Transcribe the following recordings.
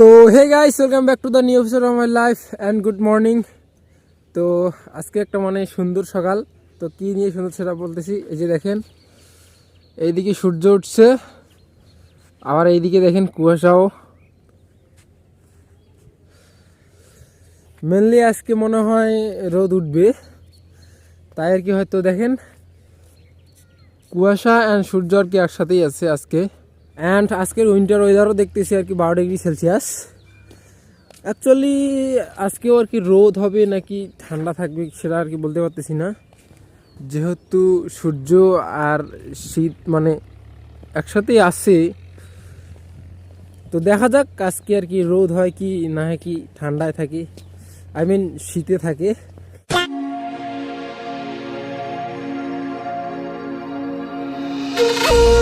তো hey guys welcome back to the new episode of my life and good morning তো, আজকে একটা মানে সুন্দর সকাল। তো, কি নিয়ে সুন্দর সেটা বলতেছি। এই যে দেখেন, এইদিকে সূর্য উঠছে। আবার এইদিকে দেখেন কুয়াশাও। মেনলি আজকে মনে হয় রোদ উঠবে। তাই আর কি হয়তো দেখেন, কুয়াশা অ্যান্ড সূর্য আর কি একসাথেই আছে আজকে। অ্যান্ড আজকের উইন্টার ওয়েদারও দেখতেছি আর কি বারো ডিগ্রি সেলসিয়াস অ্যাকচুয়ালি আজকেও আর কি রোদ হবে নাকি ঠান্ডা থাকবে সেটা আর কি বলতে পারতেছি না। যেহেতু সূর্য আর শীত মানে একসাথেই আসছে তো দেখা যাক আজকে আর কি রোদ হয় কি না হয় কি ঠান্ডায় থাকে। আই মিন শীতে থাকে।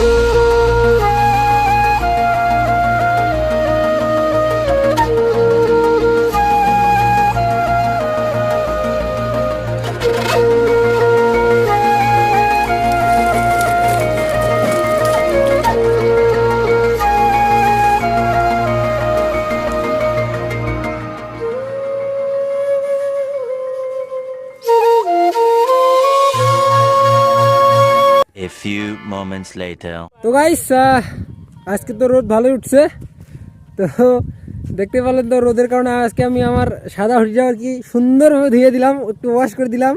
A few moments later. তো গাইস আজকে তো রোদ ভালোই উঠছে। তো দেখতে পেলেন তো রোদের কারণে আজকে আমি আমার সাদা হুডিটা আর কি সুন্দরভাবে ধুয়ে দিলাম একটু ওয়াশ করে দিলাম।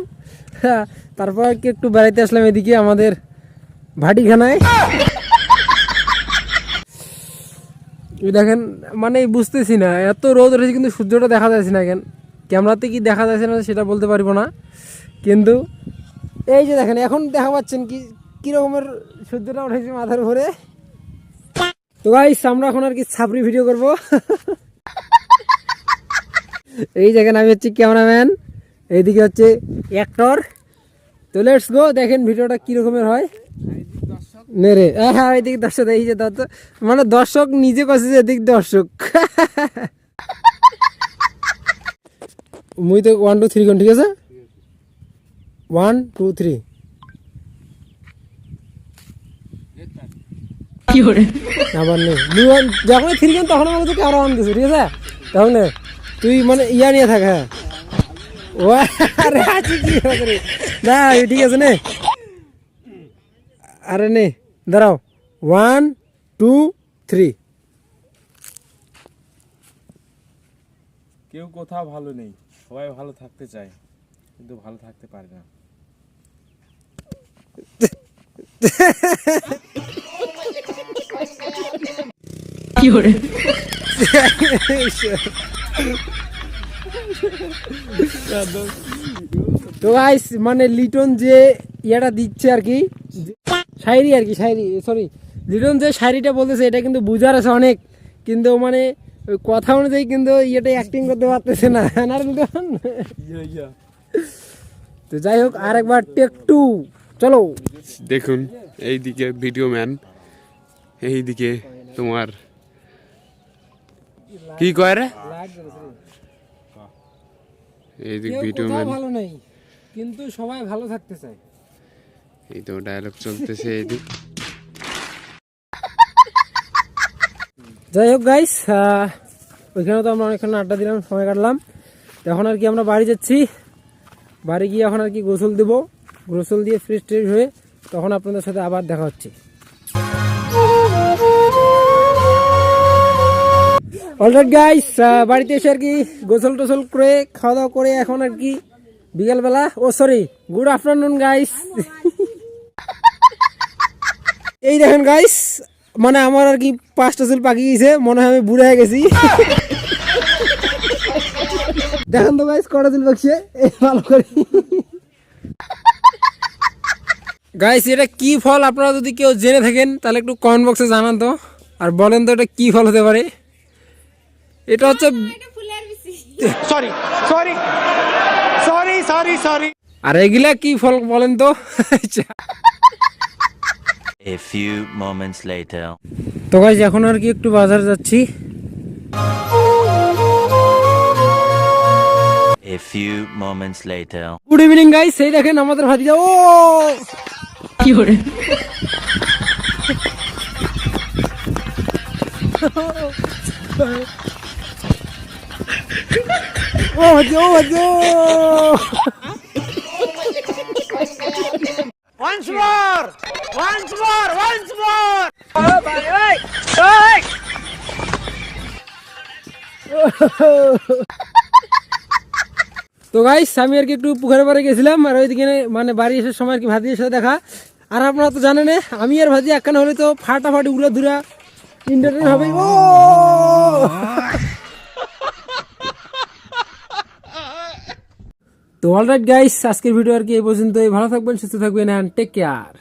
হ্যাঁ, তারপর আর কি একটু বেড়াইতে আসলাম এদিকে আমাদের ভাটিখানায়। দেখেন মানে বুঝতেছি না এত রোদ রয়েছে কিন্তু সূর্যটা দেখা যাচ্ছে না কেন? ক্যামেরাতে কি দেখা যাচ্ছে না সেটা বলতে পারব না। কিন্তু এই যে দেখেন এখন দেখা পাচ্ছেন কি কি রকমের সূর্যটা উঠেছে মাথার উপরে? তো গাইস আমরা এখন আর কি ছাপড়ি ভিডিও করব। এই দেখেন, আমি হচ্ছে ক্যামেরাম্যান এইদিকে হচ্ছে অ্যাক্টর তো লেটস গো দেখেন ভিডিওটা কি রকমের হয়। নে রে হ্যাঁ এইদিকে দর্শক, এই যে মানে দর্শক নিজে কাছে যে এদিক দর্শক। মুই তো ওয়ান টু থ্রি কোন ঠিক আছে? ওয়ান টু থ্রি আবার নেই মুই যখন থ্রি তখন আমাকে তোকে আরও দিছে ঠিক আছে? তখন তুই মানে ইয়া নিয়ে থাক হ্যাঁ। ও আরে আছি কি রে? না ঠিক আছে নে। আরে নে দাঁড়াও। ওয়ান টু থ্রি কেউ কোথাও ভালো নেই সবাই ভালো থাকতে চায় কিন্তু ভালো থাকতে পারে না। তো গাইস মানে লিটন যে ইয়াটা দিচ্ছে আর কি শায়রি আর কি শায়রি সরি লিটন যে শায়রিটা বলতেছে এটা কিন্তু বুঝার আছে অনেক কিন্তু মানে ওই কথা অনুযায়ী কিন্তু ইয়েটা অ্যাক্টিং করতে পারতেছে না না রে লিটন? তো যাই হোক আরেকবার টেক টু চলো। দেখুন এইদিকে ভিডিও ম্যান এইদিকে তোমার কি কয় রে? কেউ ভিডিও কোথাও ভালো নেই কিন্তু সবাই ভালো থাকতে চায়। এই তো ডায়লগ চলতেছে এইদিক যাই হোক গাইস ওইখানে তো আমরা অনেকক্ষণ আড্ডা দিলাম সময় কাটলাম। এখন আর কি আমরা বাড়ি যাচ্ছি। বাড়ি গিয়ে এখন আর কি গোসল দেবো। গোসল দিয়ে ফ্রেশ ট্রেশ হয়ে তখন আপনাদের সাথে আবার দেখা হচ্ছে। অলরাইট গাইস বাড়িতে এসে আর কি গোসল টোসল করে, খাওয়া দাওয়া করে এখন আর কি বিকালবেলা। ও সরি গুড আফটারনুন গাইস এই দেখেন গাইস মানে আমার আর কি পাঁচটা চুল পাকি গেছে, মনে হয় আমি বুড়ে হয়ে গেছি। দেখেন তো গাইস কটা চুল পাকছে। এই, ভালো করে। গাইস এটা কি ফল? আপনারা যদি কেউ জেনে থাকেন, তাহলে একটু কমেন্ট বক্সে জানান তো। আর বলেন তো, এটা কি ফল হতে পারে? এটা হচ্ছে sorry sorry sorry sorry sorry আর এগুলা কি ফল বলেন তো? A few moments later. তো গাইস এখন আর কি একটু বাজার যাচ্ছি। A few moments later. Good evening guys এই দেখেন আমাদের ভাতিজা। ও কি করে ও! ভাজি ও ভাজি ও Once more! Once more! Once more! তো গাইস আমি আর কি একটু পুকুরের পাড়ে গেছিলাম আর ওইদিকে মানে বাড়ি আসার সময় আর কি ভাজির সাথে দেখা আর আপনারা তো জানেন আমি আর ভাজি একখানে হলে তো ফাটাফাটি উড়ে ধুরা ইন্টারটেন হবে ও তো অলরাইট গাইস আজকের ভিডিও আর কি এই পর্যন্তই। ভালো থাকবেন, সুস্থ থাকবেন অ্যান্ড টেক কেয়ার